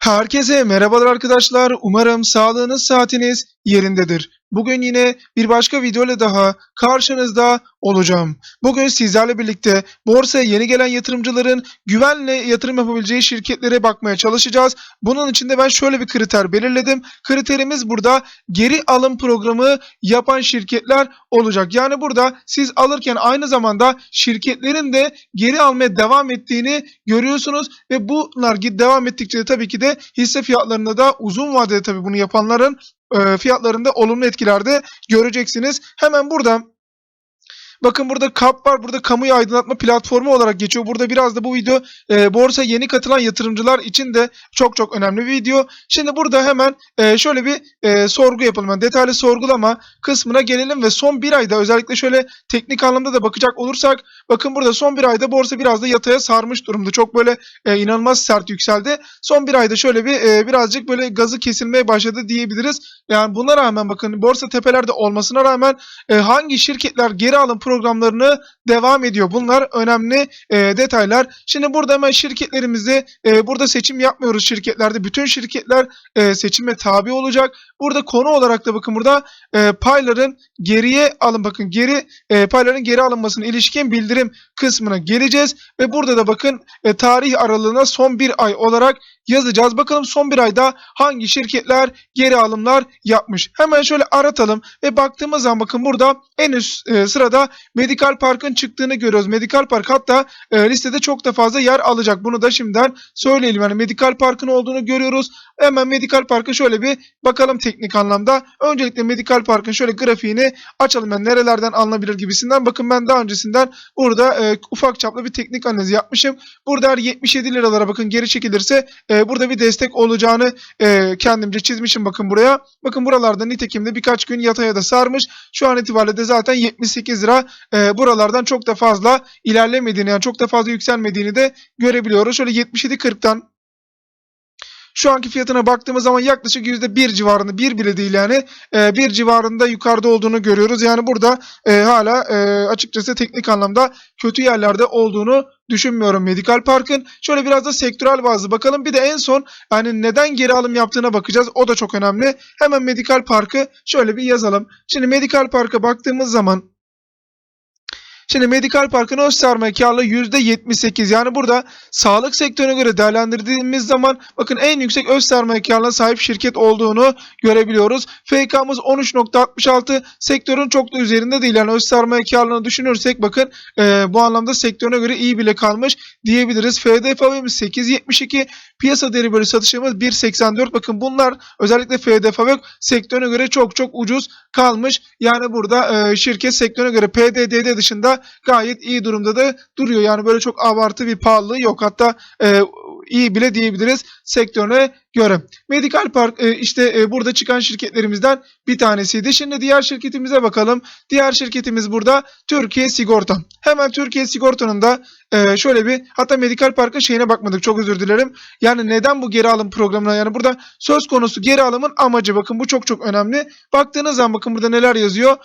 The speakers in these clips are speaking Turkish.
Herkese merhabalar arkadaşlar. Umarım sağlığınız saatiniz yerindedir. Bugün yine bir başka video ile daha karşınızda olacağım. Bugün sizlerle birlikte borsaya yeni gelen yatırımcıların güvenle yatırım yapabileceği şirketlere bakmaya çalışacağız. Bunun için de ben şöyle bir kriter belirledim. Kriterimiz burada geri alım programı yapan şirketler olacak. Yani burada siz alırken aynı zamanda şirketlerin de geri almaya devam ettiğini görüyorsunuz ve bunlar devam ettikçe de tabii ki de hisse fiyatlarında da uzun vadede tabii bunu yapanların e, fiyatlarında olumlu etkilerde göreceksiniz. Hemen burada Bakın burada KAP var. Burada kamuyu aydınlatma platformu olarak geçiyor. Burada biraz da bu video e, borsa yeni katılan yatırımcılar için de çok çok önemli bir video. Şimdi burada hemen e, şöyle bir e, sorgu yapalım. Yani detaylı sorgulama kısmına gelelim ve son bir ayda özellikle şöyle teknik anlamda da bakacak olursak bakın burada son bir ayda borsa biraz da yataya sarmış durumda. Çok böyle e, inanılmaz sert yükseldi. Son bir ayda şöyle bir e, birazcık böyle gazı kesilmeye başladı diyebiliriz. Yani buna rağmen bakın borsa tepelerde olmasına rağmen e, hangi şirketler geri alım programlarını devam ediyor. Bunlar önemli e, detaylar. Şimdi burada hemen şirketlerimizi e, burada seçim yapmıyoruz şirketlerde. Bütün şirketler e, seçime tabi olacak. Burada konu olarak da bakın burada e, payların geriye alın bakın geri e, payların geri alınmasına ilişkin bildirim kısmına geleceğiz ve burada da bakın e, tarih aralığına son bir ay olarak yazacağız. Bakalım son bir ayda hangi şirketler geri alımlar yapmış. Hemen şöyle aratalım ve baktığımız zaman bakın burada en üst e, sırada Medical Park'ın çıktığını görüyoruz. Medical Park hatta e, listede çok da fazla yer alacak. Bunu da şimdiden söyleyelim. Yani Medical Park'ın olduğunu görüyoruz. Hemen Medical Park'a şöyle bir bakalım teknik anlamda. Öncelikle Medical Park'ın şöyle grafiğini açalım. Yani nerelerden alınabilir gibisinden. Bakın ben daha öncesinden burada e, ufak çaplı bir teknik analiz yapmışım. Burada her 77 liralara bakın geri çekilirse e, burada bir destek olacağını e, kendimce çizmişim bakın buraya. Bakın buralarda nitekim de birkaç gün yataya da sarmış. Şu an itibariyle de zaten 78 lira e, buralardan çok da fazla ilerlemediğini yani çok da fazla yükselmediğini de görebiliyoruz. Şöyle 77.40'tan şu anki fiyatına baktığımız zaman yaklaşık %1 civarında bir bile değil yani e, bir civarında yukarıda olduğunu görüyoruz. Yani burada e, hala e, açıkçası teknik anlamda kötü yerlerde olduğunu düşünmüyorum Medical Park'ın. Şöyle biraz da sektörel bazı bakalım. Bir de en son yani neden geri alım yaptığına bakacağız. O da çok önemli. Hemen Medical Park'ı şöyle bir yazalım. Şimdi Medical Park'a baktığımız zaman Şimdi Medical Park'ın öz sermaye karlılığı %78. Yani burada sağlık sektörüne göre değerlendirdiğimiz zaman bakın en yüksek öz sermaye karlılığına sahip şirket olduğunu görebiliyoruz. FK'mız 13.66 sektörün çok da üzerinde değil. Yani öz sermaye karlılığını düşünürsek bakın e, bu anlamda sektörüne göre iyi bile kalmış diyebiliriz. FDFV'miz 8.72 piyasa değeri bölü satışımız 1.84. Bakın bunlar özellikle FDFV sektörüne göre çok çok ucuz kalmış. Yani burada e, şirket sektörüne göre PDD'de dışında gayet iyi durumda da duruyor. Yani böyle çok abartı bir pahalılığı yok. Hatta e, iyi bile diyebiliriz sektörüne göre. Medical Park e, işte e, burada çıkan şirketlerimizden bir tanesiydi. Şimdi diğer şirketimize bakalım. Diğer şirketimiz burada Türkiye Sigorta. Hemen Türkiye Sigorta'nın da e, şöyle bir hatta Medical Park'ın şeyine bakmadık. Çok özür dilerim. Yani neden bu geri alım programına yani burada söz konusu geri alımın amacı bakın bu çok çok önemli. Baktığınız zaman bakın burada neler yazıyor.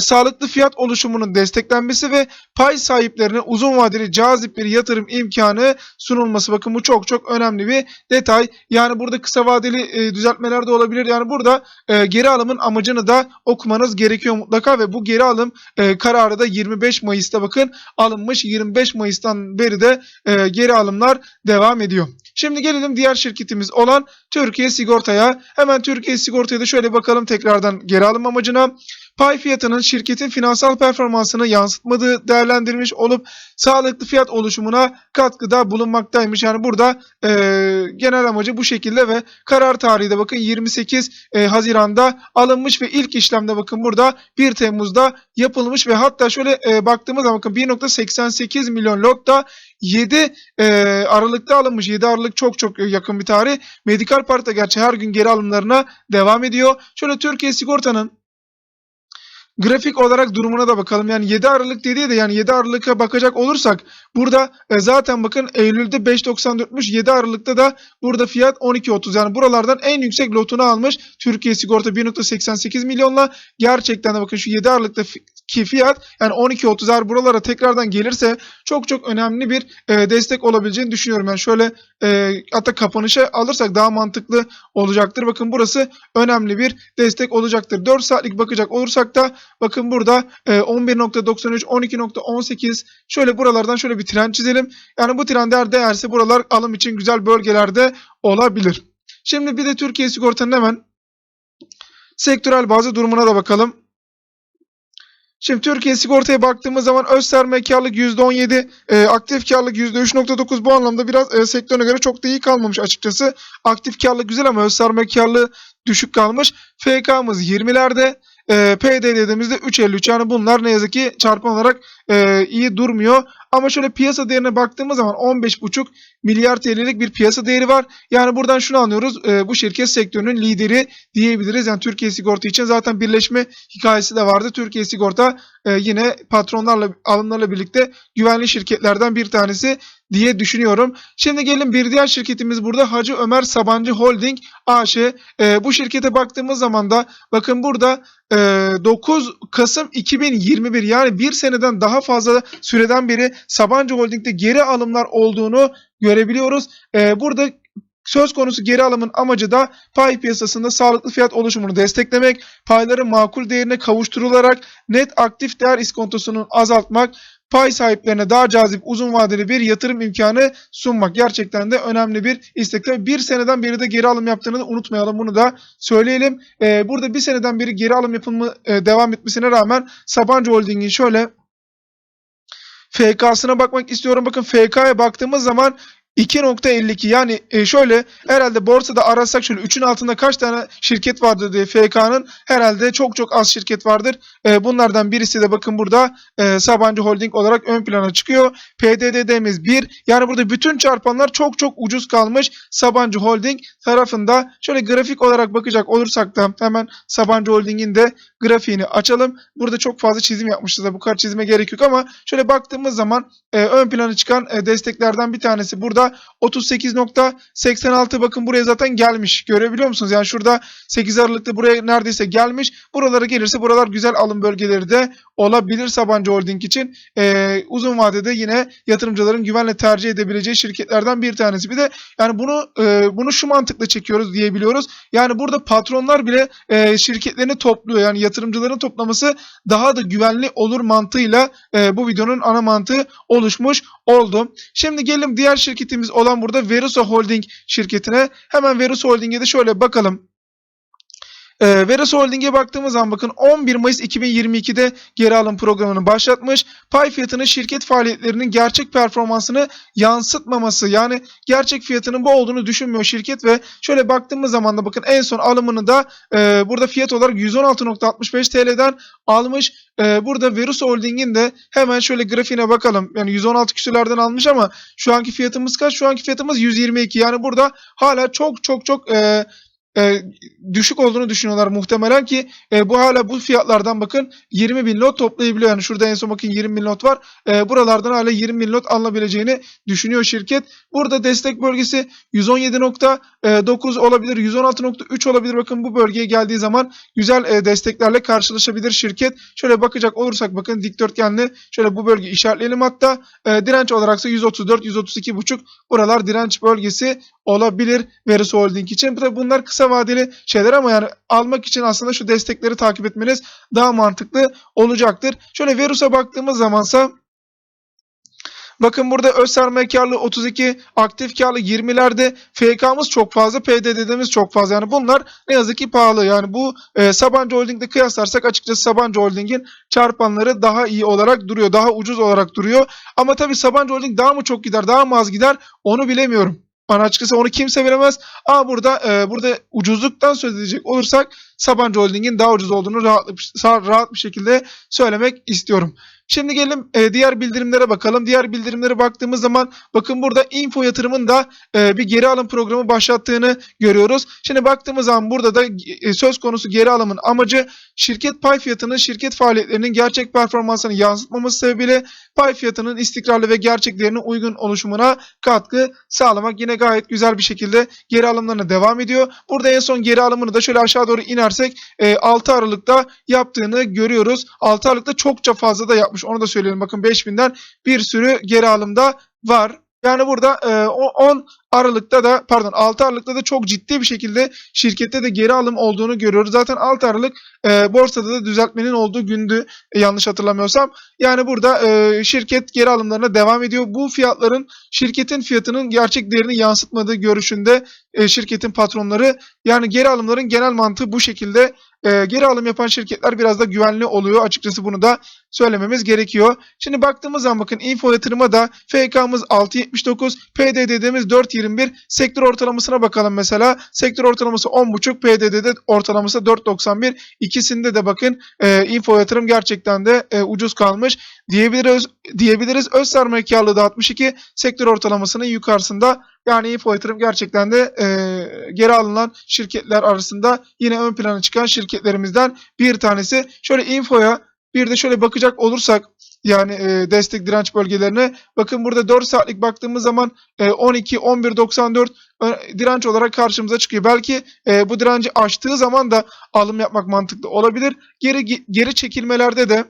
Sağlıklı fiyat oluşumunun desteklenmesi ve pay sahiplerine uzun vadeli cazip bir yatırım imkanı sunulması. Bakın bu çok çok önemli bir detay. Yani burada kısa vadeli e, düzeltmeler de olabilir. Yani burada e, geri alımın amacını da okumanız gerekiyor mutlaka ve bu geri alım e, kararı da 25 Mayıs'ta bakın alınmış. 25 Mayıs'tan beri de e, geri alımlar devam ediyor. Şimdi gelelim diğer şirketimiz olan Türkiye Sigorta'ya. Hemen Türkiye Sigorta'ya da şöyle bakalım tekrardan geri alım amacına. Pay fiyatının şirketin finansal performansını yansıtmadığı değerlendirilmiş olup sağlıklı fiyat oluşumuna katkıda bulunmaktaymış. Yani burada e, genel amacı bu şekilde ve karar tarihi de bakın 28 e, Haziran'da alınmış ve ilk işlemde bakın burada 1 Temmuz'da yapılmış ve hatta şöyle e, baktığımız bakın 1.88 milyon lotta 7 e, Aralık'ta alınmış. 7 Aralık çok çok yakın bir tarih. Medikal Park'ta gerçi her gün geri alımlarına devam ediyor. Şöyle Türkiye Sigorta'nın grafik olarak durumuna da bakalım. Yani 7 Aralık dediği de yani 7 Aralık'a bakacak olursak burada e, zaten bakın Eylül'de 5.94'müş. 7 Aralık'ta da burada fiyat 12.30. Yani buralardan en yüksek lotunu almış. Türkiye Sigorta 1.88 milyonla gerçekten de bakın şu 7 Aralık'ta ki fiyat yani 12.30 eğer buralara tekrardan gelirse çok çok önemli bir e, destek olabileceğini düşünüyorum. Yani şöyle e, hatta kapanışa alırsak daha mantıklı olacaktır. Bakın burası önemli bir destek olacaktır. 4 saatlik bakacak olursak da bakın burada e, 11.93, 12.18 şöyle buralardan şöyle bir trend çizelim. Yani bu trend eğer değerse buralar alım için güzel bölgelerde olabilir. Şimdi bir de Türkiye sigortanın hemen sektörel bazı durumuna da bakalım. Şimdi Türkiye sigortaya baktığımız zaman öz sermaye karlılık %17, e, aktif karlılık %3.9 bu anlamda biraz e, sektörüne göre çok da iyi kalmamış açıkçası. Aktif karlılık güzel ama öz sermaye karlılığı düşük kalmış. FK'mız 20'lerde, e, PD dediğimizde 3.53 yani bunlar ne yazık ki çarpan olarak e, iyi durmuyor. Ama şöyle piyasa değerine baktığımız zaman 15.5 milyar TL'lik bir piyasa değeri var. Yani buradan şunu anlıyoruz. e, bu şirket sektörünün lideri diyebiliriz. Yani Türkiye Sigorta için zaten birleşme hikayesi de vardı. Türkiye Sigorta e, yine patronlarla alımlarla birlikte güvenli şirketlerden bir tanesi diye düşünüyorum. Şimdi gelin bir diğer şirketimiz burada Hacı Ömer Sabancı Holding AŞ. E, bu şirkete baktığımız zaman da bakın burada e, 9 Kasım 2021 yani bir seneden daha fazla süreden beri Sabancı Holding'de geri alımlar olduğunu görebiliyoruz. E, burada Söz konusu geri alımın amacı da pay piyasasında sağlıklı fiyat oluşumunu desteklemek, payların makul değerine kavuşturularak net aktif değer iskontosunun azaltmak, pay sahiplerine daha cazip uzun vadeli bir yatırım imkanı sunmak gerçekten de önemli bir istek. Bir seneden beri de geri alım yaptığını unutmayalım bunu da söyleyelim. Ee, burada bir seneden beri geri alım yapımı e, devam etmesine rağmen Sabancı Holding'in şöyle FK'sına bakmak istiyorum. Bakın FK'ya baktığımız zaman 2.52 yani e, şöyle herhalde borsada arasak şöyle 3'ün altında kaç tane şirket vardır diye FK'nın herhalde çok çok az şirket vardır. E, bunlardan birisi de bakın burada e, Sabancı Holding olarak ön plana çıkıyor. PDD'miz 1 yani burada bütün çarpanlar çok çok ucuz kalmış Sabancı Holding tarafında. Şöyle grafik olarak bakacak olursak da hemen Sabancı Holding'in de grafiğini açalım. Burada çok fazla çizim yapmışız da bu kadar çizime gerek yok ama şöyle baktığımız zaman ön plana çıkan desteklerden bir tanesi burada 38.86 bakın buraya zaten gelmiş. Görebiliyor musunuz? Yani şurada 8 Aralık'ta buraya neredeyse gelmiş. Buralara gelirse buralar güzel alım bölgeleri de olabilir Sabancı Holding için. Ee, uzun vadede yine yatırımcıların güvenle tercih edebileceği şirketlerden bir tanesi. Bir de yani bunu e, bunu şu mantıkla çekiyoruz diyebiliyoruz. Yani burada patronlar bile e, şirketlerini topluyor. Yani yatırımcıların toplaması daha da güvenli olur mantığıyla e, bu videonun ana mantığı oluşmuş oldu. Şimdi gelin diğer şirketimiz olan burada Verusa Holding şirketine. Hemen Verusa Holding'e de şöyle bakalım. E, Veras Holding'e baktığımız zaman bakın 11 Mayıs 2022'de geri alım programını başlatmış. Pay fiyatının şirket faaliyetlerinin gerçek performansını yansıtmaması yani gerçek fiyatının bu olduğunu düşünmüyor şirket ve şöyle baktığımız zaman da bakın en son alımını da e, burada fiyat olarak 116.65 TL'den almış. E, burada Verus Holding'in de hemen şöyle grafiğine bakalım. Yani 116 küsürlerden almış ama şu anki fiyatımız kaç? Şu anki fiyatımız 122. Yani burada hala çok çok çok e, e, düşük olduğunu düşünüyorlar muhtemelen ki e, bu hala bu fiyatlardan bakın 20 bin lot toplayabiliyor. Yani şurada en son bakın 20 bin lot var. E, buralardan hala 20 bin lot alınabileceğini düşünüyor şirket. Burada destek bölgesi 117.9 olabilir, 116.3 olabilir. Bakın bu bölgeye geldiği zaman güzel e, desteklerle karşılaşabilir şirket. Şöyle bakacak olursak bakın dikdörtgenli şöyle bu bölge işaretleyelim hatta e, direnç olaraksa 134 132.5 buralar direnç bölgesi olabilir Verus Holding için. Bunlar kısa vadeli şeyler ama yani almak için aslında şu destekleri takip etmeniz daha mantıklı olacaktır. Şöyle Verus'a baktığımız zamansa Bakın burada öz sermaye karlılığı 32, aktif karlılığı 20'lerde, FK'mız çok fazla, PDD'miz çok fazla. Yani bunlar ne yazık ki pahalı. Yani bu e, Sabancı Holding'de kıyaslarsak açıkçası Sabancı Holding'in çarpanları daha iyi olarak duruyor, daha ucuz olarak duruyor. Ama tabii Sabancı Holding daha mı çok gider, daha mı az gider onu bilemiyorum. Bana açıkçası onu kimse veremez. Ama burada e, burada ucuzluktan söz edecek olursak Sabancı Holding'in daha ucuz olduğunu rahat, rahat bir şekilde söylemek istiyorum. Şimdi gelin e, diğer bildirimlere bakalım. Diğer bildirimlere baktığımız zaman bakın burada info yatırımın da e, bir geri alım programı başlattığını görüyoruz. Şimdi baktığımız zaman burada da e, söz konusu geri alımın amacı şirket pay fiyatının şirket faaliyetlerinin gerçek performansını yansıtmaması sebebiyle pay fiyatının istikrarlı ve gerçek değerine uygun oluşumuna katkı sağlamak yine gayet güzel bir şekilde geri alımlarına devam ediyor. Burada en son geri alımını da şöyle aşağı doğru inersek e, 6 Aralık'ta yaptığını görüyoruz. 6 Aralık'ta çokça fazla da yapmış. Onu da söyleyelim. Bakın 5000'den bir sürü geri alımda var. Yani burada e, o 10 Aralık'ta da pardon 6 Aralık'ta da çok ciddi bir şekilde şirkette de geri alım olduğunu görüyoruz. Zaten 6 Aralık e, borsada da düzeltmenin olduğu gündü e, yanlış hatırlamıyorsam. Yani burada e, şirket geri alımlarına devam ediyor. Bu fiyatların şirketin fiyatının gerçek değerini yansıtmadığı görüşünde e, şirketin patronları. Yani geri alımların genel mantığı bu şekilde. E, geri alım yapan şirketler biraz da güvenli oluyor. Açıkçası bunu da söylememiz gerekiyor. Şimdi baktığımız zaman bakın info yatırıma da FK'mız 6.79, PDD'miz 4.21. Sektör ortalamasına bakalım mesela. Sektör ortalaması 10.5, PDD'de ortalaması 4.91. İkisinde de bakın e, info yatırım gerçekten de e, ucuz kalmış diyebiliriz. Diyebiliriz. Öz sermaye karlılığı da 62, sektör ortalamasının yukarısında. Yani info yatırım gerçekten de e, geri alınan şirketler arasında yine ön plana çıkan şirketlerimizden bir tanesi. Şöyle infoya bir de şöyle bakacak olursak yani e, destek direnç bölgelerine bakın burada 4 saatlik baktığımız zaman e, 12 11.94 e, direnç olarak karşımıza çıkıyor. Belki e, bu direnci aştığı zaman da alım yapmak mantıklı olabilir. Geri geri çekilmelerde de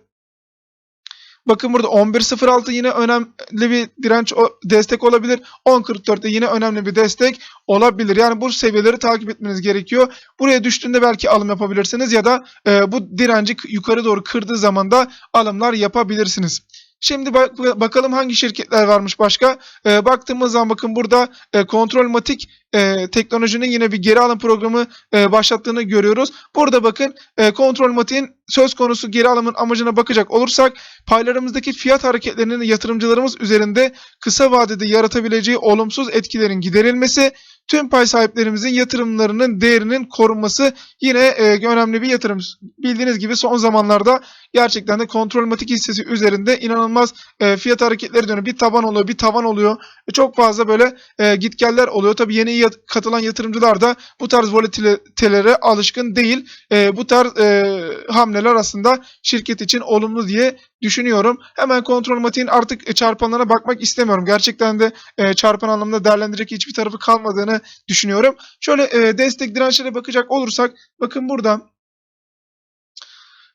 Bakın burada 11.06 yine önemli bir direnç destek olabilir. 10.44'te yine önemli bir destek olabilir. Yani bu seviyeleri takip etmeniz gerekiyor. Buraya düştüğünde belki alım yapabilirsiniz ya da e, bu direnci yukarı doğru kırdığı zaman da alımlar yapabilirsiniz. Şimdi bak, bakalım hangi şirketler varmış başka. E, baktığımız zaman bakın burada e, Kontrolmatik e, teknolojinin yine bir geri alım programı e, başlattığını görüyoruz. Burada bakın e, Kontrolmatik'in söz konusu geri alımın amacına bakacak olursak paylarımızdaki fiyat hareketlerinin yatırımcılarımız üzerinde kısa vadede yaratabileceği olumsuz etkilerin giderilmesi, tüm pay sahiplerimizin yatırımlarının değerinin korunması yine e, önemli bir yatırım. Bildiğiniz gibi son zamanlarda gerçekten de kontrolmatik hissesi üzerinde inanılmaz e, fiyat hareketleri dönüyor. Bir taban oluyor, bir tavan oluyor. E, çok fazla böyle e, gitgeller oluyor. Tabii yeni yat katılan yatırımcılar da bu tarz volatilitelere alışkın değil. E, bu tarz e, hamleler aslında şirket için olumlu diye düşünüyorum. Hemen kontrol matiğin artık e, çarpanlarına bakmak istemiyorum. Gerçekten de e, çarpan anlamında değerlendirecek hiçbir tarafı kalmadığını düşünüyorum. Şöyle e, destek dirençlere bakacak olursak bakın burada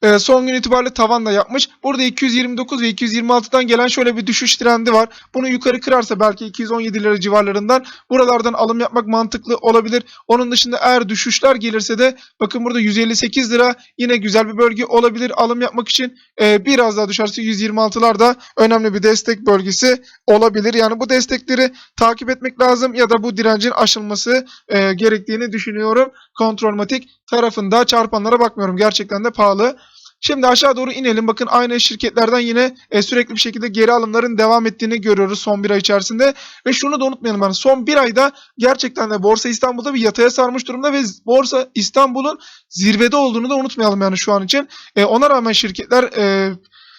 e, son gün itibariyle tavan da yapmış. Burada 229 ve 226'dan gelen şöyle bir düşüş trendi var. Bunu yukarı kırarsa belki 217 lira civarlarından buralardan alım yapmak mantıklı olabilir. Onun dışında eğer düşüşler gelirse de bakın burada 158 lira yine güzel bir bölge olabilir alım yapmak için. E, biraz daha düşerse 126'lar da önemli bir destek bölgesi olabilir. Yani bu destekleri takip etmek lazım ya da bu direncin aşılması e, gerektiğini düşünüyorum. Kontrolmatik tarafında çarpanlara bakmıyorum. Gerçekten de pahalı. Şimdi aşağı doğru inelim. Bakın aynı şirketlerden yine e, sürekli bir şekilde geri alımların devam ettiğini görüyoruz son bir ay içerisinde. Ve şunu da unutmayalım. Yani son bir ayda gerçekten de Borsa İstanbul'da bir yataya sarmış durumda ve Borsa İstanbul'un zirvede olduğunu da unutmayalım yani şu an için. E, ona rağmen şirketler e,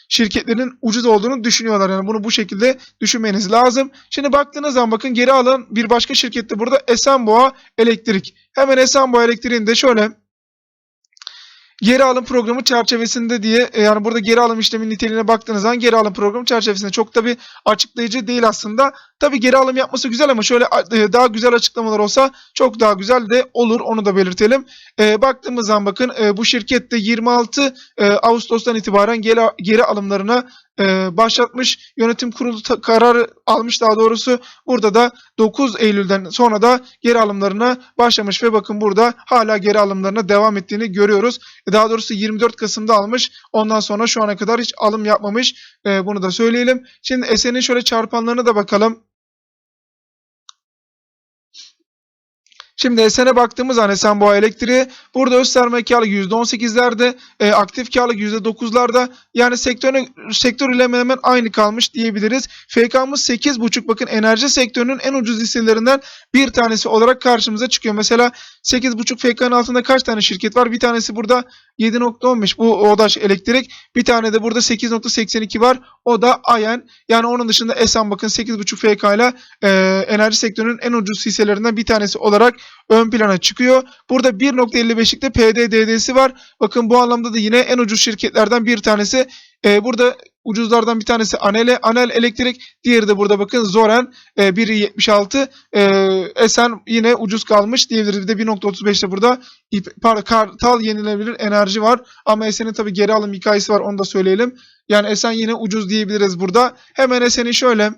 şirketlerin ucuz olduğunu düşünüyorlar. Yani bunu bu şekilde düşünmeniz lazım. Şimdi baktığınız zaman bakın geri alan bir başka şirkette burada Esenboğa Elektrik. Hemen Esenboğa Elektrik'in de şöyle geri alım programı çerçevesinde diye e, yani burada geri alım işlemi niteliğine baktığınız zaman geri alım programı çerçevesinde çok da bir açıklayıcı değil aslında. Tabi geri alım yapması güzel ama şöyle e, daha güzel açıklamalar olsa çok daha güzel de olur onu da belirtelim. E, baktığımız zaman bakın e, bu şirkette 26 e, Ağustos'tan itibaren geri, geri alımlarına e, başlatmış. Yönetim kurulu kararı almış daha doğrusu. Burada da 9 Eylül'den sonra da geri alımlarına başlamış ve bakın burada hala geri alımlarına devam ettiğini görüyoruz. E, daha doğrusu 24 Kasım'da almış. Ondan sonra şu ana kadar hiç alım yapmamış. E, bunu da söyleyelim. Şimdi Esen'in şöyle çarpanlarına da bakalım. Şimdi Esen'e baktığımız an Esen Boğa Elektriği burada öz sermaye karlılık %18'lerde, e, aktif karlılık %9'larda yani sektörün sektör ile hemen hemen aynı kalmış diyebiliriz. FK'mız 8.5 bakın enerji sektörünün en ucuz hisselerinden bir tanesi olarak karşımıza çıkıyor. Mesela 8.5 FK'nın altında kaç tane şirket var? Bir tanesi burada 7.15 bu Odaş Elektrik. Bir tane de burada 8.82 var. O da Ayen. Yani onun dışında Esen bakın 8.5 FK ile enerji sektörünün en ucuz hisselerinden bir tanesi olarak ön plana çıkıyor. Burada 1.55'likte PDDD'si var. Bakın bu anlamda da yine en ucuz şirketlerden bir tanesi. E, burada ucuzlardan bir tanesi Anel, Anel Elektrik. Diğeri de burada bakın Zoren e, 1.76. E, Esen yine ucuz kalmış diyebiliriz. Bir de 1.35'te burada Kartal yenilebilir enerji var. Ama Esen'in tabi geri alım hikayesi var onu da söyleyelim. Yani Esen yine ucuz diyebiliriz burada. Hemen Esen'i şöyle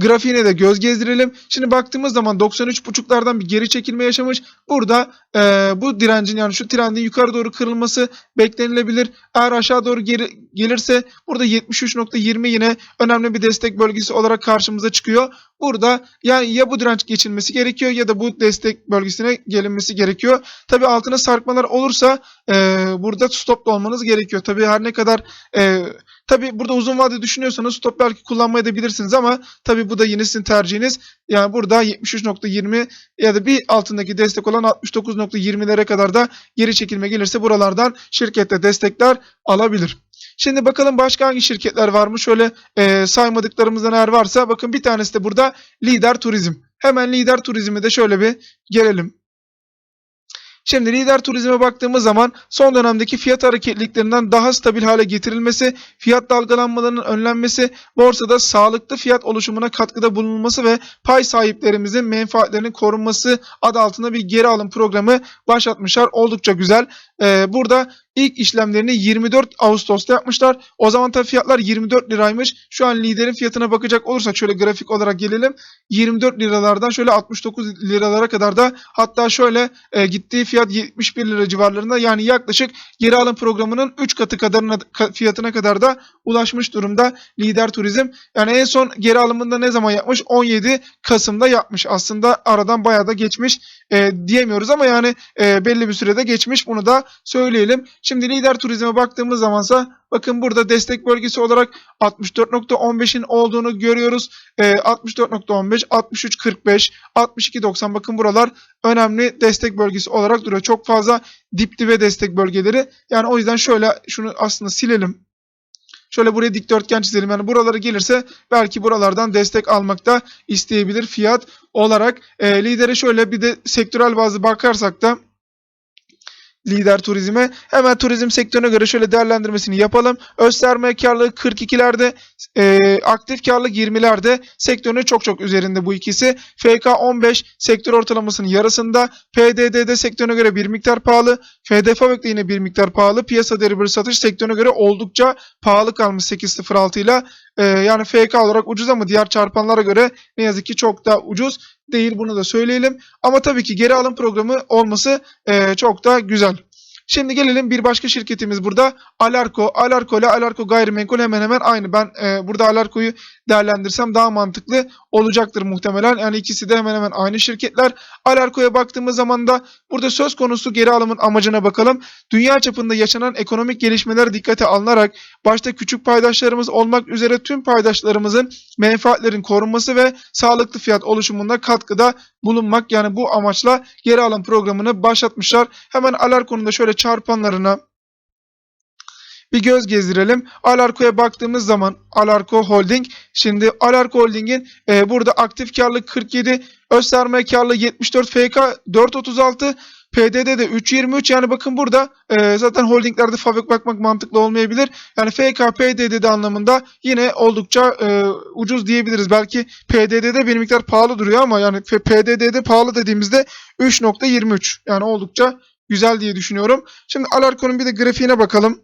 grafiğine de göz gezdirelim. Şimdi baktığımız zaman 93.5'lardan bir geri çekilme yaşamış. Burada e, bu direncin yani şu trendin yukarı doğru kırılması beklenilebilir. Eğer aşağı doğru geri, gelirse burada 73.20 yine önemli bir destek bölgesi olarak karşımıza çıkıyor. Burada yani ya bu direnç geçilmesi gerekiyor ya da bu destek bölgesine gelinmesi gerekiyor. Tabi altına sarkmalar olursa e, burada stopta olmanız gerekiyor. Tabi her ne kadar e, tabi burada uzun vade düşünüyorsanız stop belki kullanmaya da bilirsiniz ama tabi bu da yine sizin tercihiniz. Yani burada 73.20 ya da bir altındaki destek olan 69.20'lere kadar da geri çekilme gelirse buralardan şirkette destekler alabilir. Şimdi bakalım başka hangi şirketler var mı? Şöyle e, saymadıklarımızdan eğer varsa bakın bir tanesi de burada Lider Turizm. Hemen Lider Turizm'e de şöyle bir gelelim. Şimdi lider turizme baktığımız zaman son dönemdeki fiyat hareketliliklerinden daha stabil hale getirilmesi, fiyat dalgalanmalarının önlenmesi, borsada sağlıklı fiyat oluşumuna katkıda bulunulması ve pay sahiplerimizin menfaatlerinin korunması adı altında bir geri alım programı başlatmışlar. Oldukça güzel. Ee, burada ilk işlemlerini 24 Ağustos'ta yapmışlar. O zaman tabii fiyatlar 24 liraymış. Şu an liderin fiyatına bakacak olursak şöyle grafik olarak gelelim. 24 liralardan şöyle 69 liralara kadar da hatta şöyle e, gittiği fiyat 71 lira civarlarında yani yaklaşık geri alım programının 3 katı kadarına ka- fiyatına kadar da ulaşmış durumda lider turizm. Yani en son geri alımında ne zaman yapmış? 17 Kasım'da yapmış. Aslında aradan bayağı da geçmiş e, diyemiyoruz ama yani e, belli bir sürede geçmiş bunu da söyleyelim. Şimdi lider turizme baktığımız zamansa bakın burada destek bölgesi olarak 64.15'in olduğunu görüyoruz. E, 64.15, 63.45, 62.90 bakın buralar önemli destek bölgesi olarak duruyor. Çok fazla dip dibe destek bölgeleri. Yani o yüzden şöyle şunu aslında silelim. Şöyle buraya dikdörtgen çizelim. Yani buralara gelirse belki buralardan destek almakta isteyebilir fiyat olarak. E, lidere şöyle bir de sektörel bazı bakarsak da lider turizme. Hemen turizm sektörüne göre şöyle değerlendirmesini yapalım. Öz sermaye karlılığı 42'lerde, e, aktif karlılık 20'lerde. Sektörünün çok çok üzerinde bu ikisi. FK 15 sektör ortalamasının yarısında. PDD'de sektörüne göre bir miktar pahalı. FDFAVEK'te yine bir miktar pahalı. Piyasa değeri bir satış sektörüne göre oldukça pahalı kalmış 8.06 ile. E, yani FK olarak ucuz ama diğer çarpanlara göre ne yazık ki çok da ucuz değil. Bunu da söyleyelim. Ama tabii ki geri alım programı olması e, çok da güzel. Şimdi gelelim bir başka şirketimiz burada. Alarko. Alarko ile Alarko gayrimenkul hemen hemen aynı. Ben e, burada Alarko'yu değerlendirsem daha mantıklı olacaktır muhtemelen. Yani ikisi de hemen hemen aynı şirketler. Alarko'ya baktığımız zaman da burada söz konusu geri alımın amacına bakalım. Dünya çapında yaşanan ekonomik gelişmeler dikkate alınarak başta küçük paydaşlarımız olmak üzere tüm paydaşlarımızın menfaatlerin korunması ve sağlıklı fiyat oluşumunda katkıda bulunmak. Yani bu amaçla geri alım programını başlatmışlar. Hemen Alarko'nun da şöyle çarpanlarına bir göz gezdirelim. Alarko'ya baktığımız zaman Alarko Holding. Şimdi Alarko Holding'in e, burada aktif karlılık 47, öz sermaye karlılığı 74, FK 436, PDD'de 3.23 yani bakın burada e, zaten holdinglerde fabrik bakmak mantıklı olmayabilir. Yani FK PDD'de anlamında yine oldukça e, ucuz diyebiliriz. Belki PDD'de bir miktar pahalı duruyor ama yani PDD'de pahalı dediğimizde 3.23 yani oldukça güzel diye düşünüyorum. Şimdi Alarko'nun bir de grafiğine bakalım.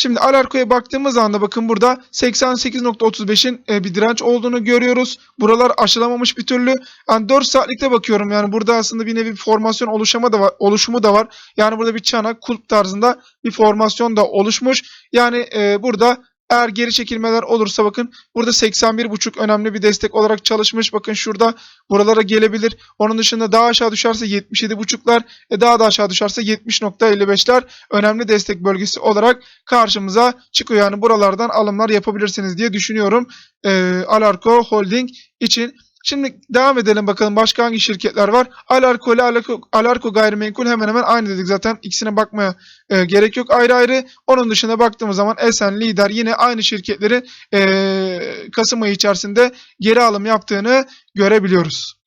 Şimdi Alarko'ya baktığımız anda bakın burada 88.35'in e, bir direnç olduğunu görüyoruz. Buralar aşılamamış bir türlü. Yani 4 saatlikte bakıyorum. Yani burada aslında bir nevi bir formasyon oluşama da var, oluşumu da var. Yani burada bir çanak kulp tarzında bir formasyon da oluşmuş. Yani e, burada Eğer geri çekilmeler olursa bakın burada 81.5 önemli bir destek olarak çalışmış. Bakın şurada buralara gelebilir. Onun dışında daha aşağı düşerse 77.5'lar e daha da aşağı düşerse 70.55'ler önemli destek bölgesi olarak karşımıza çıkıyor. Yani buralardan alımlar yapabilirsiniz diye düşünüyorum. Ee, Alarko Holding için. Şimdi devam edelim bakalım başka hangi şirketler var. Alarko ile Alarko, Alarko gayrimenkul hemen hemen aynı dedik zaten. İkisine bakmaya e, gerek yok ayrı ayrı. Onun dışında baktığımız zaman Esen, Lider yine aynı şirketlerin e, Kasım ayı içerisinde geri alım yaptığını görebiliyoruz.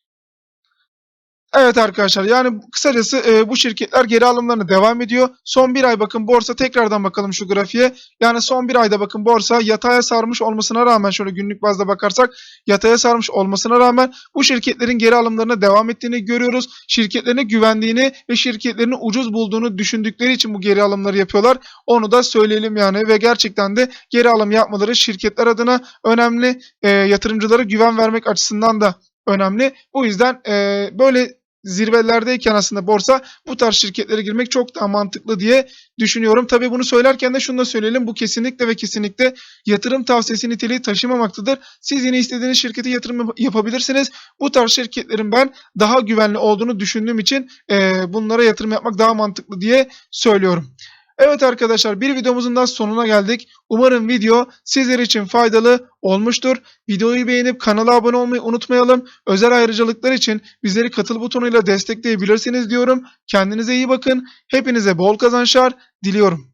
Evet arkadaşlar yani kısacası e, bu şirketler geri alımlarına devam ediyor. Son bir ay bakın borsa tekrardan bakalım şu grafiğe. Yani son bir ayda bakın borsa yataya sarmış olmasına rağmen şöyle günlük bazda bakarsak yataya sarmış olmasına rağmen bu şirketlerin geri alımlarına devam ettiğini görüyoruz. Şirketlerine güvendiğini ve şirketlerini ucuz bulduğunu düşündükleri için bu geri alımları yapıyorlar. Onu da söyleyelim yani ve gerçekten de geri alım yapmaları şirketler adına önemli. E, yatırımcılara güven vermek açısından da önemli. Bu yüzden e, böyle zirvelerdeyken aslında borsa bu tarz şirketlere girmek çok daha mantıklı diye düşünüyorum. Tabii bunu söylerken de şunu da söyleyelim. Bu kesinlikle ve kesinlikle yatırım tavsiyesi niteliği taşımamaktadır. Siz yine istediğiniz şirkete yatırım yap- yapabilirsiniz. Bu tarz şirketlerin ben daha güvenli olduğunu düşündüğüm için e, bunlara yatırım yapmak daha mantıklı diye söylüyorum. Evet arkadaşlar bir videomuzun da sonuna geldik. Umarım video sizler için faydalı olmuştur. Videoyu beğenip kanala abone olmayı unutmayalım. Özel ayrıcalıklar için bizleri katıl butonuyla destekleyebilirsiniz diyorum. Kendinize iyi bakın. Hepinize bol kazançlar diliyorum.